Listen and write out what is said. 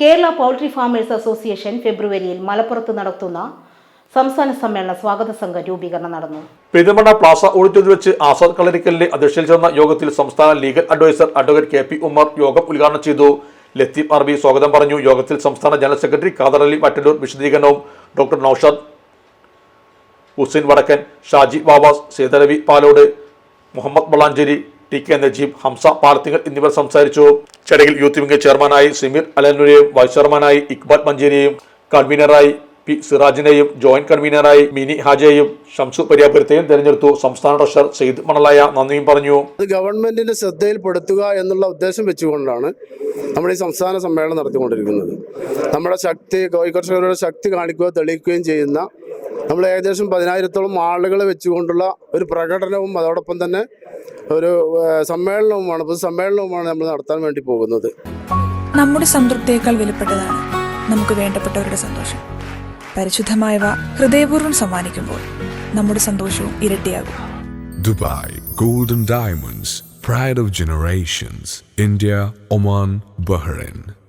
Kerala poultry farmers association ഫെബ്രുവരിയിൽ മലപ്പുറത്ത് നടത്തുന്ന സംസ്ഥാന സമ്മേളന സ്വാഗത സംഘ രൂപീകരണം നടന്നു. പെരുമണ പ്ലാസ ഓഡിറ്റോറിയത്തിൽ വെച്ച് ആസാദ് കളരിക്കലിന്റെ അധ്യക്ഷയിൽ ചേർന്ന യോഗത്തിൽ സംസ്ഥാന legal adviser advocate K P Ummer യോഗം ഉദ്ഘാടനം ചെയ്തു. ലത്തീഫ് അറബി സ്വാഗതം പറഞ്ഞു. യോഗത്തിൽ സംസ്ഥാന ജനറൽ സെക്രട്ടറി ഖാദർ അലി മറ്റന്നൂർ വിശദീകരണവും ഡോക്ടർ നൌഷാദ് ഹുസൈൻ വടക്കൻ ഷാജി ബാബാസ് സേതരവി പാലോട് മുഹമ്മദ് വളാഞ്ചേരി ടി കെ നജീബ് ഹംസ പാർത്തികൾ എന്നിവർ സംസാരിച്ചു. ചടങ്ങിൽ യൂത്ത് വിംഗ് ചെയർമാനായി സിമിർ അലനുരെയും വൈസ് ചെയർമാനായി ഇക്ബാൽ മഞ്ചേരിയെയും കൺവീനറായി പി സിറാജിനെയും ജോയിന്റ് കൺവീനറായി മിനി ഹാജയെയും ഷംസു പരിയാപുരത്തെയും തെരഞ്ഞെടുത്തു. സംസ്ഥാന ട്രഷറർ സെയ്ദ് മണലായ നന്ദിയും പറഞ്ഞു. അത് ഗവൺമെന്റിന്റെ ശ്രദ്ധയിൽപ്പെടുത്തുക എന്നുള്ള ഉദ്ദേശം വെച്ചുകൊണ്ടാണ് നമ്മൾ ഈ സംസ്ഥാന സമ്മേളനം നടത്തിക്കൊണ്ടിരിക്കുന്നത്. നമ്മുടെ ശക്തി കർഷകരുടെ ശക്തി കാണിക്കുകയോ തെളിയിക്കുകയും ചെയ്യുന്ന നമ്മൾ ഏകദേശം പതിനായിരത്തോളം ആളുകളെ വെച്ചുകൊണ്ടുള്ള ഒരു പ്രകടനവും അതോടൊപ്പം തന്നെ ഒരു സമ്മേളനവുമാണ്. പൊതുസമ്മേളനവുമാണ് നമ്മൾ നടത്താൻ വേണ്ടി പോകുന്നത്. നമ്മുടെ സംതൃപ്തിയേക്കാൾ വിലപ്പെട്ടതാണ് നമുക്ക് വേണ്ടപ്പെട്ടവരുടെ സന്തോഷം. പരിശുദ്ധമായവ ഹൃദയപൂർവം സമ്മാനിക്കുമ്പോൾ നമ്മുടെ സന്തോഷവും ഇരട്ടിയാകും. Dubai golden diamonds pride of generations India Oman Bahrain.